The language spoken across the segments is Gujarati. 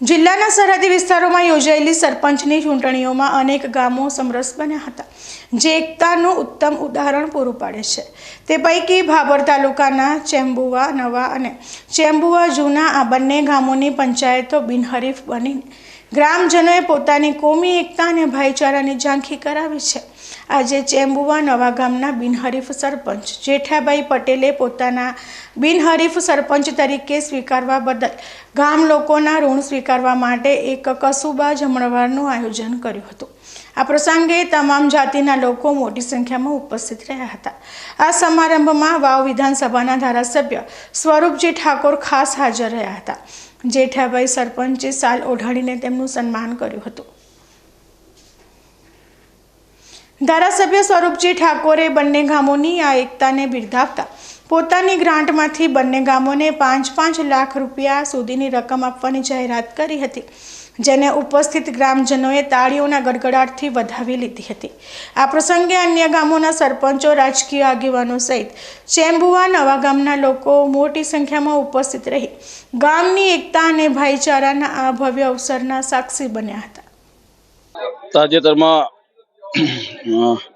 જિલ્લાના સરહદી વિસ્તારોમાં યોજાયેલી સરપંચની ચૂંટણીઓમાં અનેક ગામો સમરસ બન્યા હતા. જે એકતાનું ઉત્તમ ઉદાહરણ પૂરું પાડે છે. તે પૈકી ભાભર તાલુકાના ચેમ્બુવા નવા અને ચેમ્બુવા જૂના આ બંને ગામોની પંચાયતો બિનહરીફ બની. ગ્રામજનોએ પોતાની કોમી એકતા અને ભાઈચારાની ઝાંખી કરાવી છે. આજે ચેમ્બુવા નવા ગામના બિનહરીફ સરપંચ જેઠાભાઈ પટેલે પોતાના બિનહરીફ સરપંચ તરીકે સ્વીકારવા બદલ ગામ લોકોના ઋણ સ્વીકારવા માટે એક કસુબા જમણવારનું આયોજન કર્યું હતું. આ પ્રસંગે તમામ જાતિના લોકો મોટી સંખ્યામાં ઉપસ્થિત રહ્યા હતા. આ સમારંભમાં વાવ વિધાનસભાના ધારાસભ્ય સ્વરૂપજી ઠાકોર ખાસ હાજર રહ્યા હતા. જેઠાભાઈ સરપંચે સાલ ઓઢાડીને તેમનું સન્માન કર્યું હતું. ધારાસભ્ય સ્વરૂપજી ઠાકોરે બંને ગામોની આ એકતાને બિરદાવતા પોતાની ગ્રાન્ટમાંથી બંને ગામોને પાંચ પાંચ લાખ રૂપિયા સુધીની રકમ આપવાની જાહેરાત કરી હતી. જેને ઉપસ્થિત ગ્રામજનોએ તાળીઓના ગડગડાટથી વધાવી લીધી હતી. આ પ્રસંગે અન્ય ગામોના સરપંચો, રાજકીય આગેવાનો સહિત ચેમ્બુઆ નવા ગામના લોકો મોટી સંખ્યામાં ઉપસ્થિત રહી. ગામની એકતા અને ભાઈચારાના આ ભવ્ય અવસરના સાક્ષી બન્યા હતા. તાજેતરમાં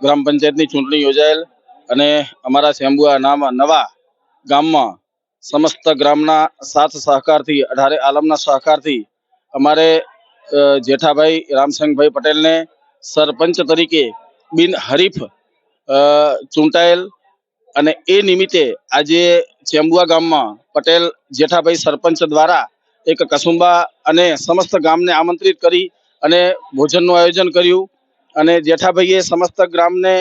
ગ્રામ પંચાયતની ચૂંટણી યોજાયેલ અને અમારા શેમ્બુઆ નામ, નવા ગામમાં સમસ્ત ગ્રામના સાથ સહકારથી, અઢારે આલમના સહકારથી અમારે જેઠાભાઈ રામસંગભાઈ પટેલને સરપંચ તરીકે બિનહરીફ ચૂંટાયેલ અને એ નિમિત્તે આજે ચેમ્બુઆ ગામમાં પટેલ જેઠાભાઈ સરપંચ દ્વારા એક કસુંબા અને સમસ્ત ગામને આમંત્રિત કરી અને ભોજનનું આયોજન કર્યું અને જેઠાભાઈએ સમસ્ત ગ્રામને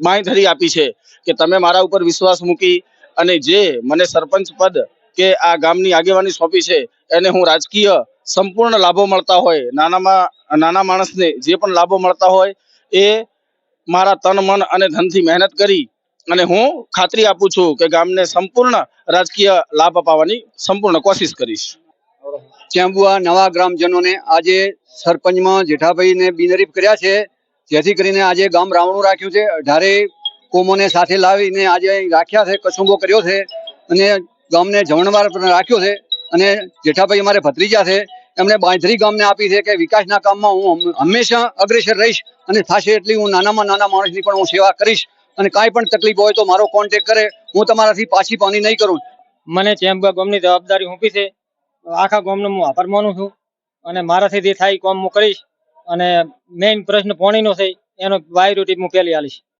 માહિતી આપી છે કે તમે મારા ઉપર વિશ્વાસ મૂકી અને જે મને સરપંચ પદ કે આ ગામની આગેવાની સોંપી છે, એને હું રાજકીય સંપૂર્ણ લાભો મળતા હોય, નાનામાં, નાના માણસને જે પણ લાભો મળતા હોય, એ મારા તન, મન અને ધનથી મહેનત કરી અને હું ખાતરી આપું છું કે ગામને સંપૂર્ણ રાજકીય લાભ અપાવવાની સંપૂર્ણ કોશિશ કરીશ. ચેમ્બુઆ નવા ગ્રામજનોને આજે સરપંચમાં જેઠાભાઈને બિનરીફ કર્યા છે, જેથી કરીને આજે ગામ રાવણું રાખ્યું છે. અઢારે કોમોને સાથે લાવીને આજે રાખ્યા છે, કસુંબો કર્યો છે અને ગામને જમણવાર રાખ્યો છે અને જેઠાભાઈ અમારે ભત્રીજા છે, એમણે બાંધરી ગામને આપી છે કે વિકાસના કામમાં હું હંમેશા અગ્રેસર રહીશ અને થશે એટલી હું નાનામાં નાના માણસની પણ હું સેવા કરીશ અને કાંઈ પણ તકલીફ હોય તો મારો કોન્ટેક કરે, હું તમારાથી પાછી પાની નહીં કરું. મને ચેમ્બા ગામની જવાબદારી સોંપી છે, આખા ગામનો હું આભાર માનું છું અને મારાથી જે થાય કામ હું કરીશ અને મેઇન પ્રશ્ન પાણીનો છે, એનો વાયરોટી હું પેલી આલીશ.